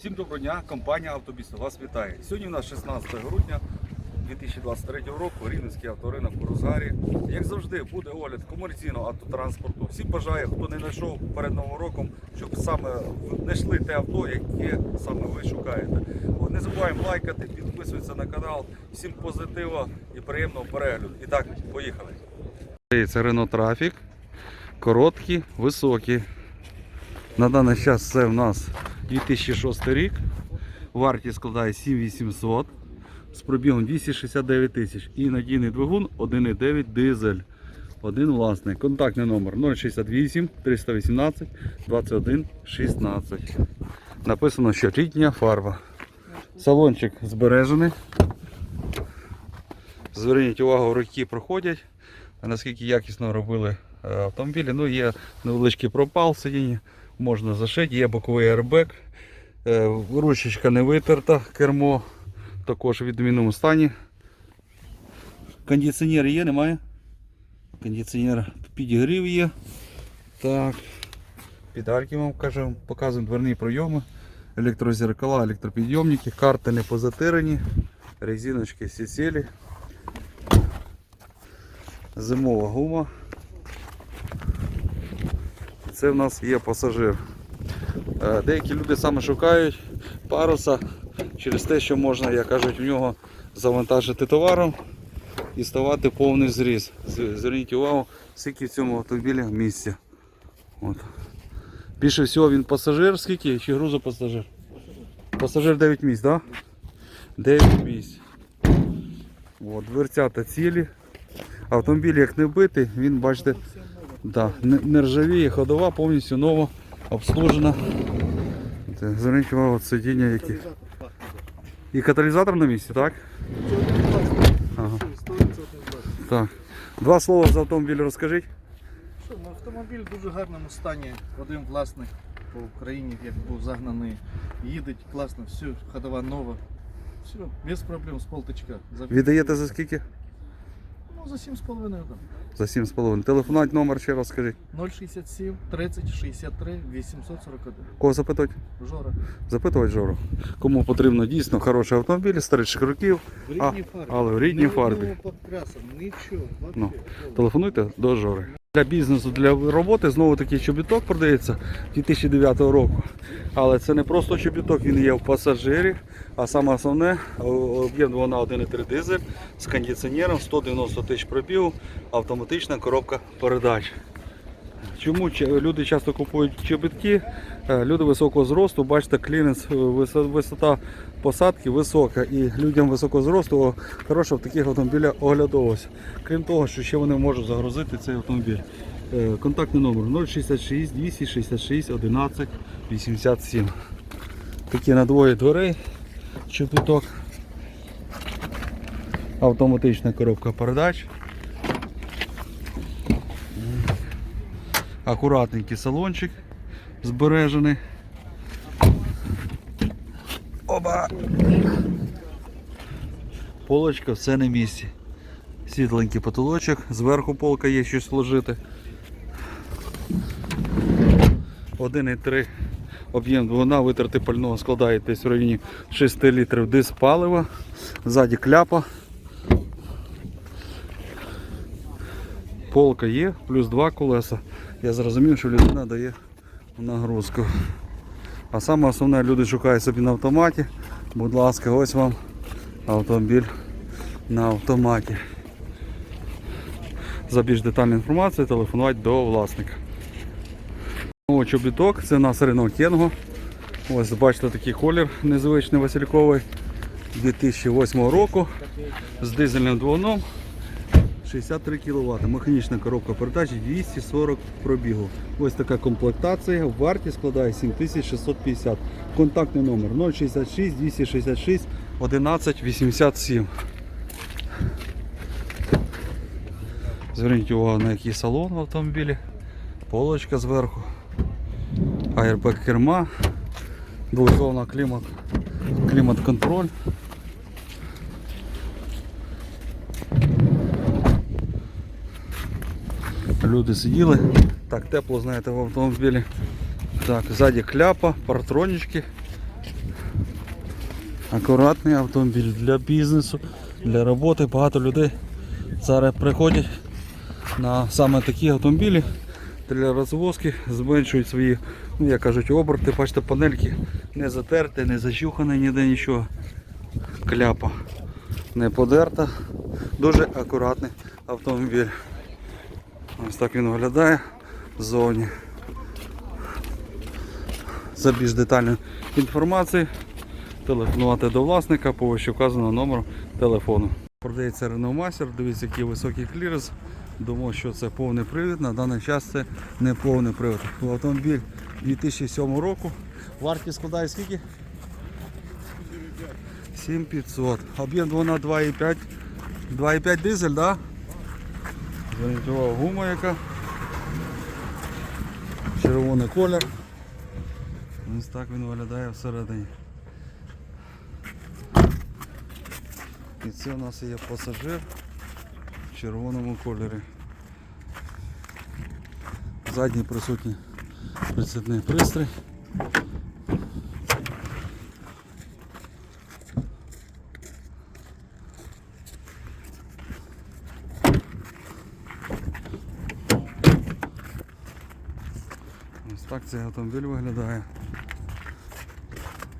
Всім доброго дня, компанія Автобіс вас вітає. Сьогодні у нас 16 грудня 2023 року, Рівненський авторинок у Розгарі. Як завжди, буде огляд комерційного автотранспорту. Всім бажаю, хто не знайшов перед Новим роком, щоб саме знайшли те авто, яке саме ви шукаєте. Не забуваємо лайкати, підписуватися на канал. Всім позитива і приємного перегляду. І так, поїхали. Це Renault Traffic. Короткі, високі. На даний час це в нас 2006 рік. Вартість складає 7800 з пробігом 269 тисяч. І надійний двигун 1,9 дизель. Один власний. Контактний номер 068 318 21 16. Написано, що літня фарба. Салончик збережений. Зверніть увагу, роки проходять. Наскільки якісно робили е, автомобілі. Ну, є невеличкий пропал в сидінні, можна зашити, є боковий аербек. Е, Ручечка не витерта, кермо також в відмінному стані. Кондиціонер є, немає? Кондиціонер підігрів є. Так. Підарки вам кажемо, показуємо дверні пройоми, електрозеркала, електропідйомники, карти не позатирені, резиночки всі цілі. Зимова гума. Це в нас є пасажир. Е, Деякі люди саме шукають паруса через те, що можна, як кажуть, в нього завантажити товаром і ставати повний зріз. Зверніть увагу, скільки в цьому автомобілі місця. От. Більше всього він пасажир, скільки чи грузопасажир? Пасажир 9 місць, так? Да? 9 місць. От, дверцята цілі. Автомобіль як не вбитий, він, бачите, да, не, не ржавіє, ходова повністю нова, обслужена. Це, Зверніть увагу, от сидіння які. І каталізатор на місці, так? Ага. Так. Два слова за автомобіль розкажіть. Що, ну, автомобіль в дуже гарному стані. Один власник по Україні, як був загнаний. Їде класно, все, ходова нова. Все, без проблем з полточка. Віддаєте за скільки? Ну, за 7,5 там. За 7,5. Телефонувати номер ще раз скажіть. 067 30 63 841. Кого запитують? Жора. Запитують Жору. Кому потрібно дійсно хороший автомобіль старіших років. В А, рідній фарбі. але в рідній Не фарбі. одного підкрасу, нічого. Ну. Телефонуйте до Жори. Для бізнесу, для роботи знову такий чобіток продається 2009 року. Але це не просто чобіток, він є в пасажирі. А саме основне, о- об'єм вона 1,3 дизель з кондиціонером, 190 тисяч пробігу, автоматична коробка передач. Чому люди часто купують чобітки? Е, Люди високого зросту, бачите, кліренс, е, висота посадки висока. І людям високого зросту хороше в таких автомобілях оглядовуватися. Крім того, що ще вони можуть загрузити цей автомобіль. Е, Контактний номер 066 266 11 87. Такі на двоє дверей, чобіток. Автоматична коробка передач. Акуратненький салончик збережений. Оба! Полочка все на місці. Світленький потолочок, зверху полка є щось сложити. 1,3 об'єм двигуна витрати пального складає десь в районі 6 літрів диск палива. Ззаді кляпа. Полка є, плюс два колеса. Я зрозумів, що людина дає нагрузку. А саме основне, люди шукають собі на автоматі. Будь ласка, ось вам автомобіль на автоматі. За більш детальну інформацію телефонувати до власника. О, чобіток, це у нас Renault Kengo. Ось бачите такий колір незвичний васильковий 2008 року з дизельним двигуном. 63 кВт. Механічна коробка передач 240 пробігу. Ось така комплектація. Вартість складає 7650. Контактний номер 066 266 1187. Зверніть увагу на який салон в автомобілі. Полочка зверху. Аербек керма. Двохзонна клімат. Клімат-контроль. Люди сиділи. Так, тепло, знаєте, в автомобілі. Так, ззаді кляпа, партронічки. Акуратний автомобіль для бізнесу, для роботи. Багато людей зараз приходять на саме такі автомобілі для розвозки, зменшують свої, ну як кажуть, оберти. Бачите, панельки не затерті, не зачухані ніде нічого. Кляпа не подерта. Дуже акуратний автомобіль. Ось так він виглядає ззовні. За більш детальною інформацією телефонувати до власника по вказаного номеру телефону. Продається Renault Master, дивіться, який високий кліренс. Думав, що це повний привід. На даний час це не повний привід. Автомобіль 2007 року. Вартість складає скільки? 7500. Об'єм двигуна 2,5. 2,5 дизель, да? Зверніть гума яка. Червоний колір. Ось так він виглядає всередині. І це у нас є пасажир в червоному кольорі. Задній присутній прицепний пристрій. Ось так цей автомобіль виглядає.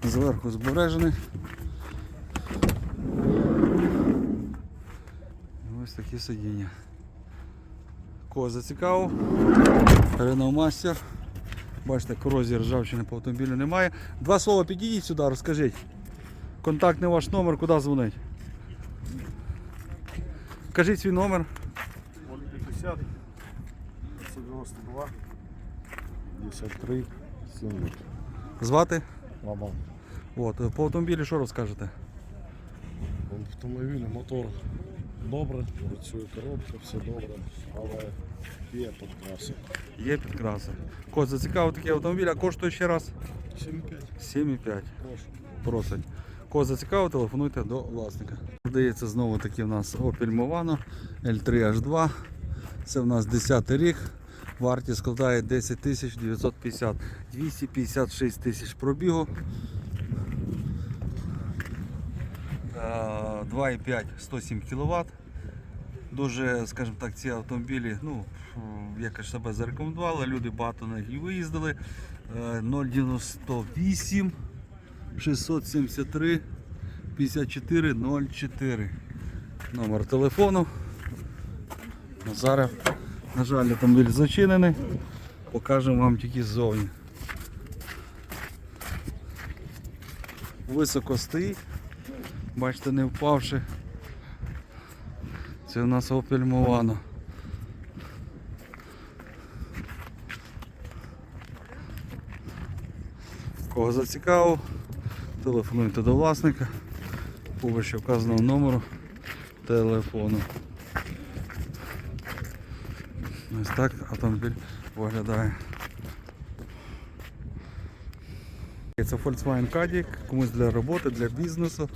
Зверху збережений. Ось такі сидіння. Кого зацікавив? Master. Бачите, корозії ржавчини по автомобілю немає. Два слова підійдіть сюди, розкажіть. Контактний ваш номер, куди дзвонить? Кажіть свій номер. 050 592 53 70. Звати? Мама. От, по автомобілі що розкажете? В автомобілі мотор добре, працює коробка, все добре, але є підкраси. Є підкраси. Кого зацікавив такий автомобіль, а коштує ще раз 7,5. 7,5. Прошу. Просить. Кого зацікавив, телефонуйте до власника. Продається знову таки в нас Opel Movano L3H2. Це в нас 10 рік. Вартість складає 10 тисяч 950. 256 тисяч пробігу. Е, 2,5 107 кВт. Дуже, скажімо так, ці автомобілі, ну, якось себе зарекомендували, люди багато на них і виїздили. Е, 098 673 5404. Номер телефону. Зараз, на жаль, автомобіль зачинений. Покажемо вам тільки ззовні. Високо стоїть. Бачите, не впавши. Це у нас Opel Movano. Кого зацікавив, телефонуйте до власника по вказаного номеру телефону. Ось так автомобіль виглядає. Це Volkswagen Caddy, комусь для роботи, для бізнесу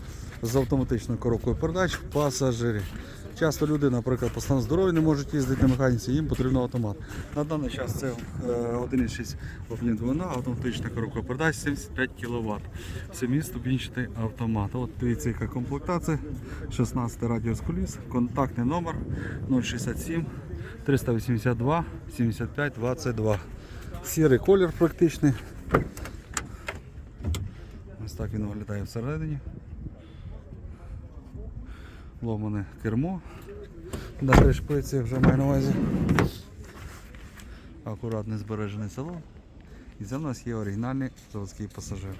з автоматичною коробкою передач пасажирі. Часто люди, наприклад, по стану здоров'я не можуть їздити на механіці, їм потрібен автомат. На даний час це е, 1,6 об'єм двигуна, автоматична коробка передач 75 кВт. Семіступінчатий автомат. От дивіться, яка комплектація. 16 радіус коліс, контактний номер 067 382 75 22. Сірий колір практичний. Ось так він виглядає всередині. Ломане кермо. На три шпиці вже маю на увазі. Акуратний збережений салон. І в нас є оригінальний заводський пасажир.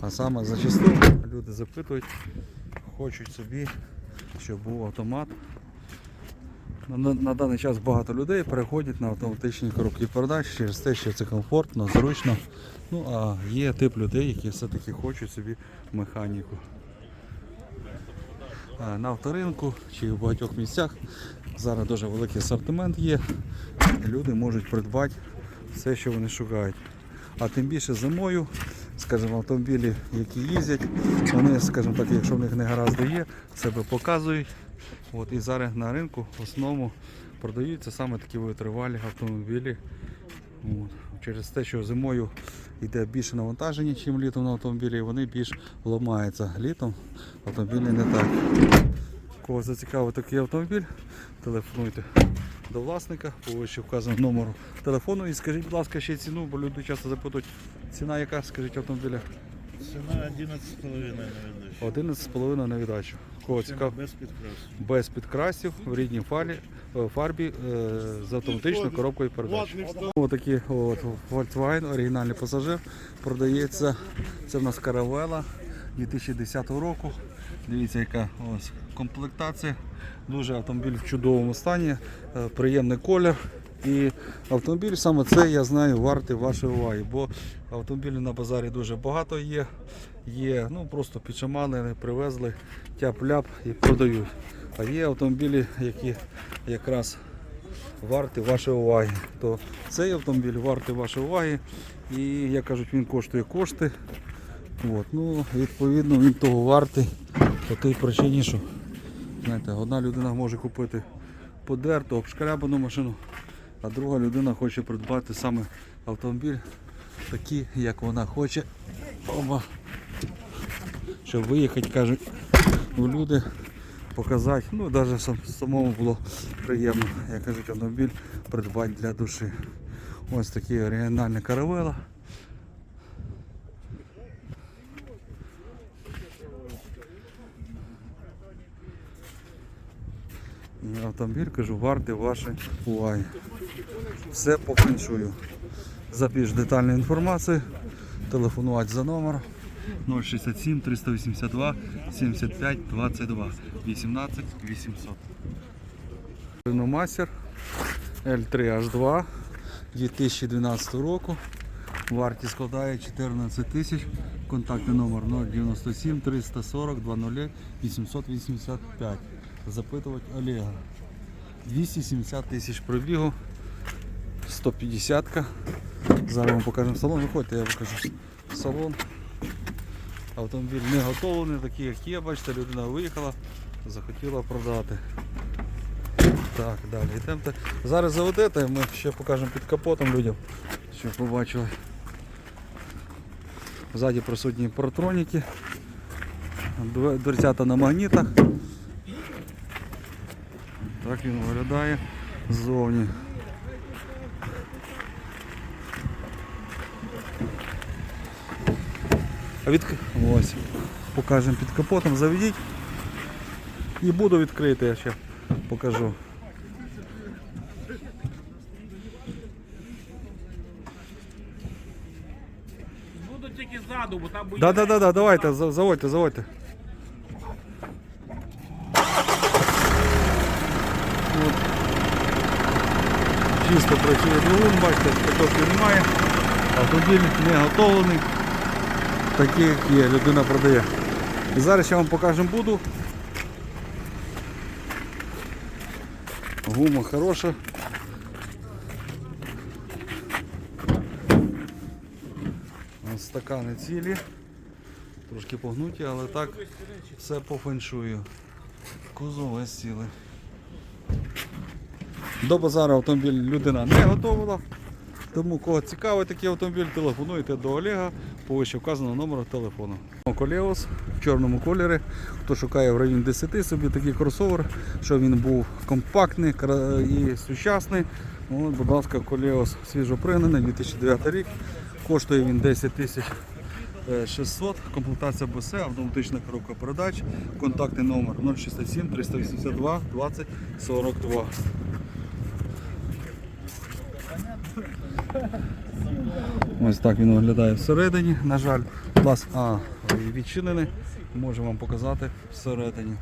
А саме зачасту люди запитують, хочуть собі, щоб був автомат. На, даний час багато людей переходять на автоматичні коробки передач через те, що це комфортно, зручно. Ну а є тип людей, які все-таки хочуть собі механіку. На авторинку чи в багатьох місцях зараз дуже великий асортимент є. Люди можуть придбати все, що вони шукають. А тим більше зимою, скажімо, автомобілі, які їздять, вони, скажімо так, якщо в них не гаразд є, себе показують. От, і зараз на ринку в основному продаються саме такі витривалі автомобілі. От. Через те, що зимою йде більше навантаження, ніж літом на автомобілі, і вони більш ламаються. Літом автомобілі не так. Кого зацікавив такий автомобіль, телефонуйте до власника, по вище вказаному номеру телефону і скажіть, будь ласка, ще ціну, бо люди часто запитують, ціна яка, скажіть автомобіля? Ціна 11,5 на віддачу. 11,5 на віддачу. Кого цікаво? Без підкрасу. Без підкрасів, в рідній фалі, е, фарбі е, з автоматичною коробкою передач. Ось такий от Volkswagen, оригінальний пасажир, продається. Це в нас каравела 2010 року. Дивіться, яка ось комплектація. Дуже автомобіль в чудовому стані, е, приємний колір. І автомобіль саме це я знаю вартий вашої уваги, бо автомобілів на базарі дуже багато є. Є ну просто підшаманили, привезли тяп-ляп і продають. А є автомобілі, які якраз варті вашої уваги. То цей автомобіль вартий вашої уваги. І як кажуть, він коштує кошти. От, ну, відповідно, він того вартий по тій причині, що знаєте, одна людина може купити подерту, обшкрябану машину, а друга людина хоче придбати саме автомобіль такий, як вона хоче. Оба. Щоб виїхати, кажуть, у люди показати. Ну, навіть сам- самому було приємно, як кажуть, автомобіль придбати для душі. Ось такі оригінальні каравела. Автомобіль, кажу, вартий вашої уваги. Все по. За більш детальною інформацією телефонувати за номером 067 382 75 22 18 800. Мастер L3H2 2012 року. Вартість складає 14 тисяч. Контактний номер 097 340 20 885. Запитувати Олега. 270 тисяч пробігу. 150 -ка. Зараз вам покажемо салон. Виходьте, я покажу салон. Автомобіль не готовлений, такий як є, бачите, людина виїхала, захотіла продати. Так, далі йдемте. Зараз заведете, ми ще покажемо під капотом людям, щоб побачили. Ззаді присутні протроніки, дверцята на магнітах. Так він виглядає ззовні. Від... Ось. Покажемо під капотом, заведіть. І буду відкрити, я ще покажу. Буду тільки ззаду, бо там буде. Да, да, да, да, давайте, за- заводьте, заводьте. От. Чисто працює двигун, бачите, потоків немає. Автомобіль не готовлений. Такий, як є, людина продає. Зараз я вам покажемо буду. Гума хороша. Стакани цілі. Трошки погнуті, але так все по феншую. Кузов весь. До базару автомобіль людина не готувала. Тому кого цікавий такий автомобіль, телефонуйте до Олега по вище вказаного номеру телефону. Колеос в чорному кольорі. Хто шукає в районі 10 собі такий кросовер, щоб він був компактний і сучасний. От, будь ласка, Колеос свіжопригнаний, 2009 рік. Коштує він 10 тисяч. е, 600, комплектація БС, автоматична коробка передач, контактний номер 067 382 20 42. Ось так він виглядає всередині. На жаль, клас А відчинений. Можу вам показати всередині.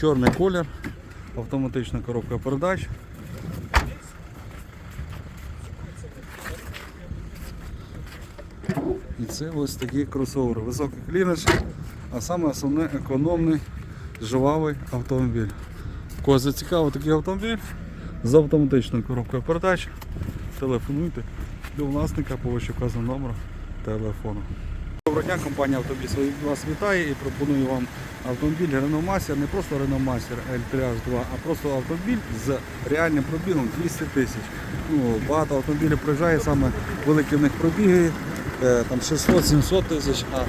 Чорний колір, автоматична коробка передач. І це ось такі кросовери. Високий кліренс, а саме основне економний живавий автомобіль. Кого зацікавив такий автомобіль з автоматичною коробкою передач, телефонуйте до власника по вище вказаному номеру телефону. Доброго дня, компанія Автобіс вас вітає і пропоную вам автомобіль Renault не просто Renault Master L3H2, а просто автомобіль з реальним пробігом 200 тисяч. Ну, багато автомобілів приїжджає, саме великі в них пробіги, е, там 600-700 тисяч, а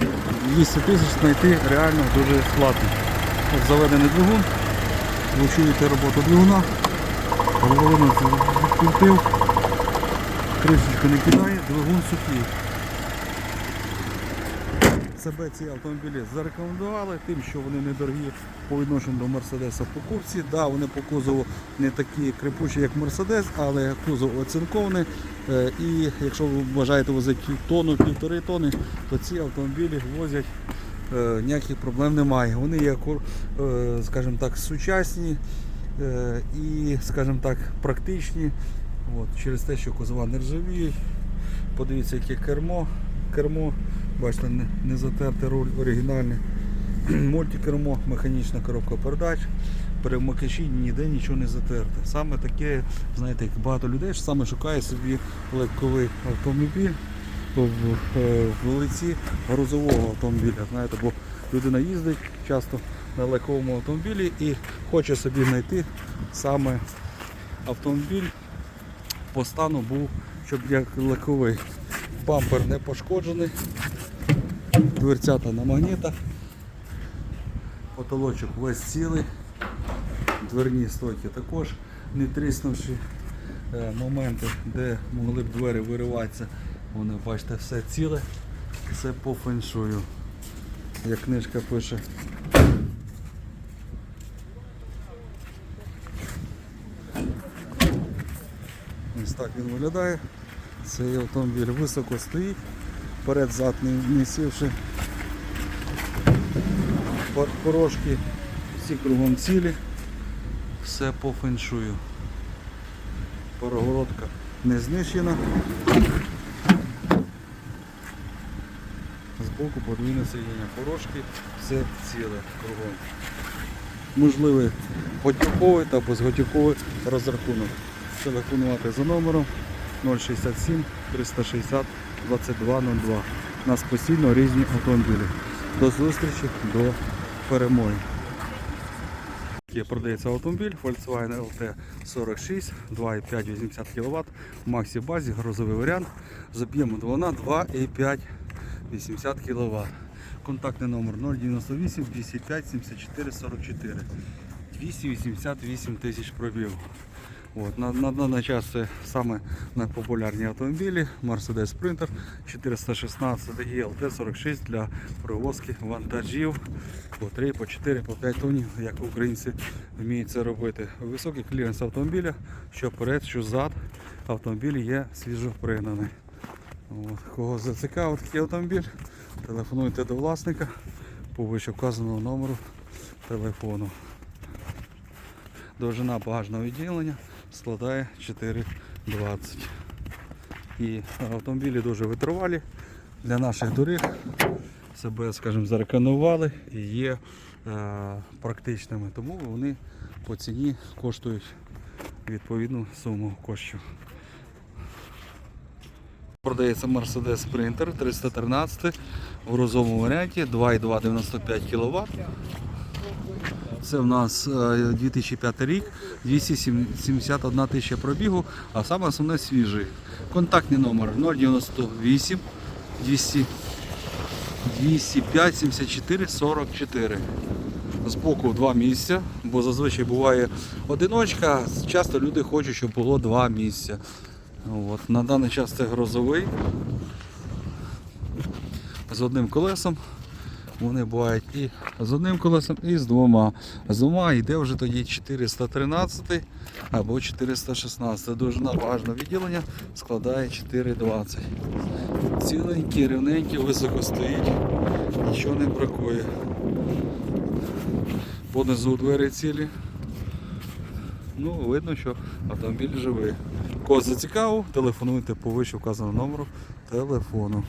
200 тисяч знайти реально дуже складно. От заведений двигун, ви чуєте роботу двигуна, головину відкрутив, кришечку не кидає, двигун сухий. Себе ці автомобілі зарекомендували тим, що вони недорогі по відношенню до Мерседеса по курсі. Да, вони по кузову не такі крепучі, як Мерседес, але кузов оцинкований. Е, І якщо ви бажаєте возити тонну, півтори тони, то ці автомобілі возять е, ніяких проблем немає. Вони є, е, скажімо так, сучасні і, скажімо так, практичні. От, через те, що кузова не ржавіють. Подивіться, яке кермо. Кермо, бачите, не, не затерте руль оригінальний. Мультикермо, механічна коробка передач. Перемикачі ніде нічого не затерте. Саме таке, знаєте, як багато людей саме шукає собі легковий автомобіль в, в, в лиці грузового автомобіля. Знаєте, бо людина їздить часто на легковому автомобілі і хоче собі знайти саме автомобіль по стану був, щоб як легковий. Бампер не пошкоджений, дверцята на магнітах, потолочок весь цілий, дверні стойки також не тріснувши. Е, Моменти, де могли б двері вириватися, вони бачите, все ціле, все по феншую. Як книжка пише. Ось так він виглядає. Цей автомобіль високо стоїть, перед-зад не, не сівши. Порожки всі кругом цілі, все по феншую. Перегородка не знищена. Збоку подвійне сидіння порожки, все ціле кругом. Можливий готівковий та безготівковий розрахунок. Телефонувати за номером 067 360 2202. У нас постійно різні автомобілі. До зустрічі, до перемоги. Продається автомобіль Volkswagen LT 46 2,5 80 кВт, в Максі базі, грузовий варіант з об'ємом двигуна 2,5 80 кВт. Контактний номер 098 205 74 44. 288 тисяч пробігу. От, на, на даний час це саме найпопулярні автомобілі Mercedes Sprinter 416 і LT46 для перевозки вантажів по 3, по 4, по 5 тонн, як українці вміють це робити. Високий кліренс автомобіля, що вперед, що зад, автомобіль є свіжо пригнаний. От, кого зацікавив такий автомобіль, телефонуйте до власника по вище вказаного номеру телефону. Довжина багажного відділення складає 4,20. І автомобілі дуже витривалі для наших доріг. Себе, скажімо, зарекомендували і є е, практичними, тому вони по ціні коштують відповідну суму коштів. Продається Mercedes Sprinter 313 в розовому варіанті 2,295 кВт. Це в нас е, 2005 рік, 271 тисяча пробігу, а саме основне свіжий. Контактний номер 098 200 205 74 44. Збоку два місця, бо зазвичай буває одиночка. Часто люди хочуть, щоб було два місця. От, на даний час це грозовий з одним колесом. Вони бувають і з одним колесом, і з двома. З двома йде вже тоді 413 або 416. Довжина багажного відділення складає 4,20. Ціленький, рівненький, високо стоїть, нічого не бракує. Понизу двері цілі. Ну, видно, що автомобіль живий. Кого зацікавив, телефонуйте по вище вказаному номеру телефону.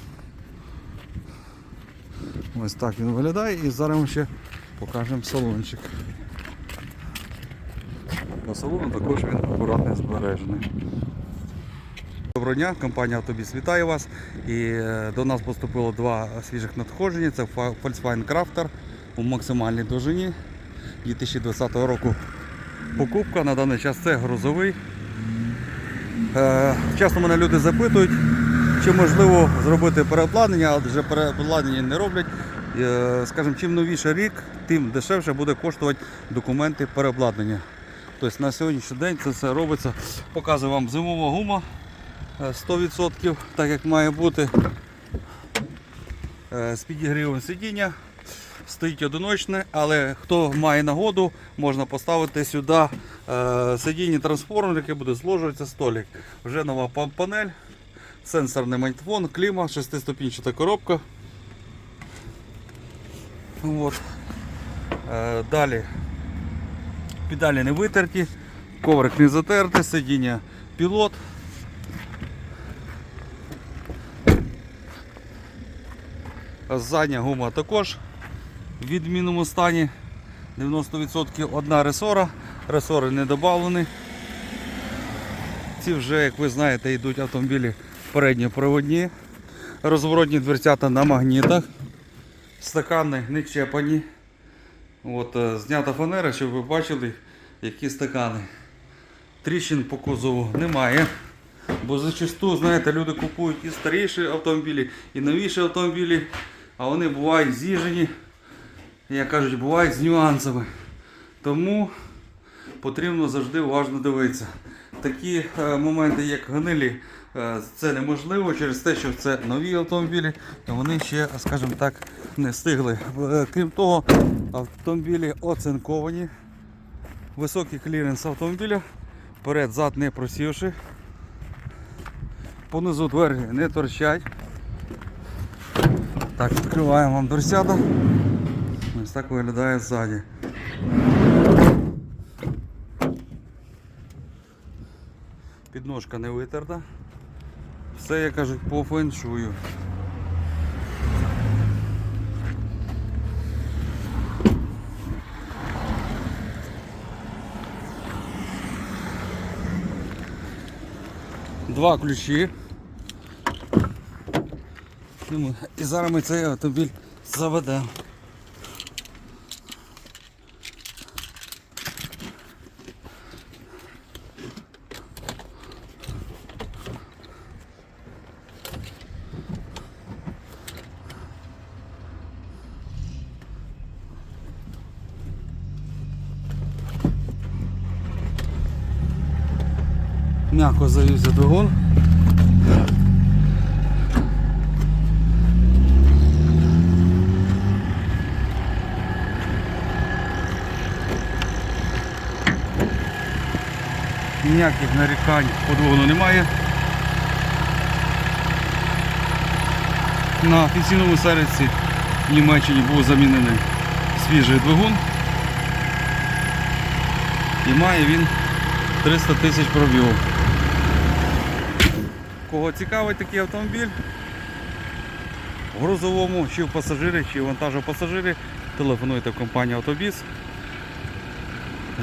Ось так він виглядає і зараз ми ще покажемо салончик. По салону також він акуратний збережений. доброго дня. Компанія Автобіс вітає вас. І е, до нас поступило два свіжих надходження. Це Volkswagen Crafter у максимальній довжині 2020 року. Покупка на даний час це грузовий. Е, Часто мене люди запитують, чи можливо зробити переобладнання, адже переобладнання не роблять. Е, Скажімо, чим новіше рік, тим дешевше буде коштувати документи переобладнання. Тобто на сьогоднішній день це все робиться. Показую вам зимова гума е, 100%, так як має бути. Е, З підігрівом сидіння. Стоїть одиночне, але хто має нагоду, можна поставити сюди е, сидіння трансформер, яке буде зложуватися столик. Вже нова панель, сенсорний магнітофон, кліма, шестиступінчата коробка. От. Е, далі педалі не витерті, коврик не затертий, сидіння пілот. Задня гума також в відмінному стані. 90% одна ресора, ресори не додавлені. Ці вже, як ви знаєте, йдуть автомобілі передньопроводні, розворотні дверцята на магнітах, стакани не чепані. От, е, знята фанера, щоб ви бачили, які стакани. Тріщин по кузову немає. Бо зачасту, знаєте, люди купують і старіші автомобілі, і новіші автомобілі, а вони бувають з'їжджені, як кажуть, бувають з нюансами. Тому потрібно завжди уважно дивитися. Такі е, моменти, як гнилі, це неможливо через те, що це нові автомобілі, вони ще, скажімо так, не встигли. Е, Крім того, автомобілі оцинковані. Високий кліренс автомобіля, перед зад не просівши. Понизу двері не торчать. Так, відкриваємо вам дверцята. Ось так виглядає ззаді. Підножка не витерта. Все, як кажуть, по. Два ключі. І І зараз ми цей автомобіль заведемо. М'яко завівся двигун. Ніяких нарікань по двигуну немає. На офіційному сервісі в Німеччині був замінений свіжий двигун. І має він 300 тисяч пробігу. Кого цікавить такий автомобіль? В грузовому, чи в пасажирі, чи в вантажопасажирі, телефонуйте в компанію Автобіс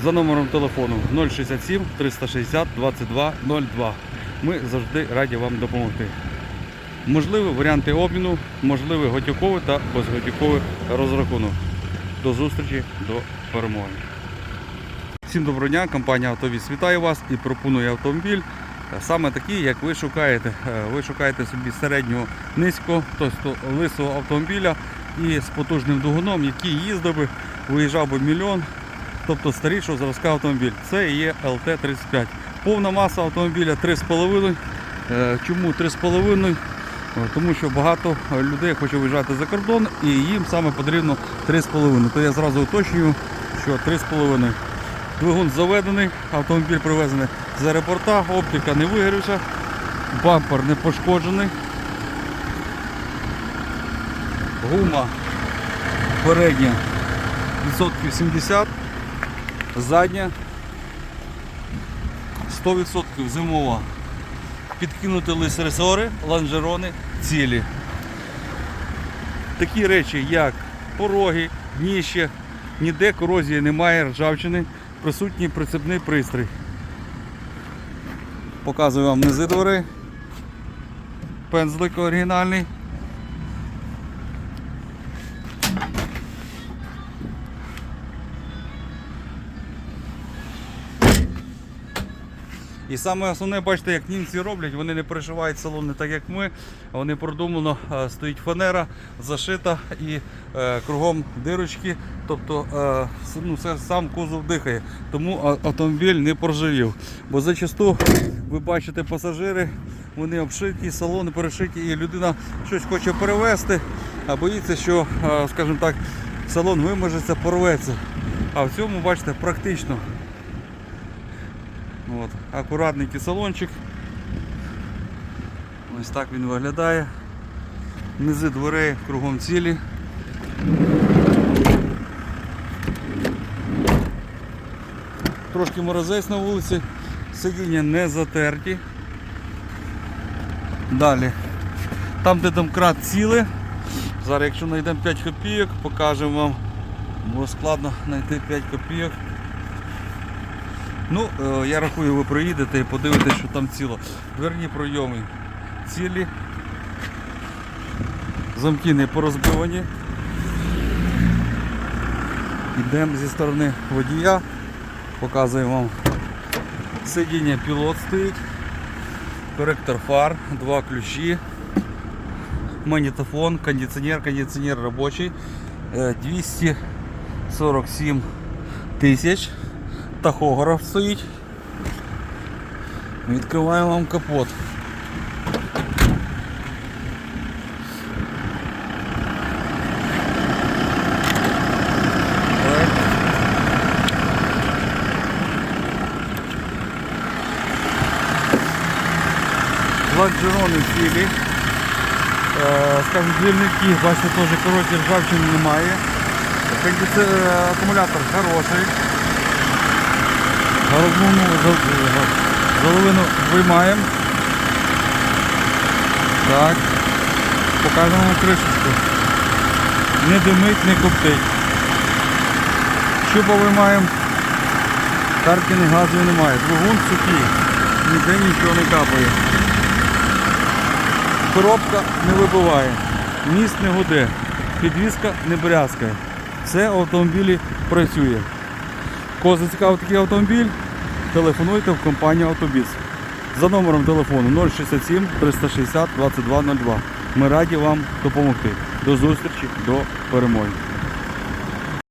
за номером телефону 067 360 22 02. Ми завжди раді вам допомогти. Можливі варіанти обміну, можливий готівковий та безготівковий розрахунок. До зустрічі, до перемоги. Всім доброго дня, компанія Автовіс вітає вас і пропонує автомобіль. Саме такий, як ви шукаєте. Е, Ви шукаєте собі середнього низького, тобто лисого автомобіля і з потужним двигуном, який їздив би, виїжджав би мільйон, тобто старішого зразка автомобіль. Це є ЛТ-35. Повна маса автомобіля 3,5. Е, Чому 3,5? Е, Тому що багато людей хоче виїжджати за кордон і їм саме потрібно 3,5. То я зразу уточнюю, що 3,5. Двигун заведений, автомобіль привезений з аеропорта, оптика не вигорівша, бампер не пошкоджений. Гума передня відсотків 70, задня 100% зимова. Підкинути лисресори, лонжерони, цілі. Такі речі, як пороги, дніще, ніде корозії немає, ржавчини, присутній прицепний пристрій. Показую вам низи двори, пензлик оригінальний. І саме основне, бачите, як німці роблять, вони не перешивають салони так, як ми. Вони продумано е, стоїть фанера, зашита і е, кругом дирочки. Тобто е, ну, це сам кузов дихає. Тому автомобіль не проживів. Бо зачасту ви бачите пасажири, вони обшиті, салони перешиті, і людина щось хоче перевезти, а боїться, що, е, скажімо так, салон вимажеться, порветься. А в цьому, бачите, практично. От, акуратненький салончик. Ось так він виглядає. Низи дверей кругом цілі. Трошки морозець на вулиці, сидіння не затерті. Далі. Там, де домкрат ціле. Зараз, якщо знайдемо 5 копійок, покажемо вам. Бо складно знайти 5 копійок. Ну, е, я рахую, ви проїдете і подивитесь, що там ціло. Дверні пройоми цілі. Замки не порозбивані. Йдемо зі сторони водія. Показуємо вам сидіння пілот стоїть. Коректор фар, два ключі. Магнітофон, кондиціонер, кондиціонер робочий. Е, 247 тисяч. Тахограф стоїть. Відкриваємо вам капот. Так. Лонжерони цілі. Е, Скажімо, двірники, бачите, теж короткі ржавчини немає. Кондиці- е, Акумулятор хороший. Головну головину виймаємо. Так. Покажемо кришечку. Не димить, не коптить. Щупа виймаємо. Каркини газу немає. Двигун сухий. Ніде нічого не капає. Коробка не вибиває. Міст не гуде. Підвізка не брязкає. Все в автомобілі працює. Кого зацікавив такий автомобіль, телефонуйте в компанію Автобіс. За номером телефону 067 360 2202. Ми раді вам допомогти. До зустрічі, до перемоги.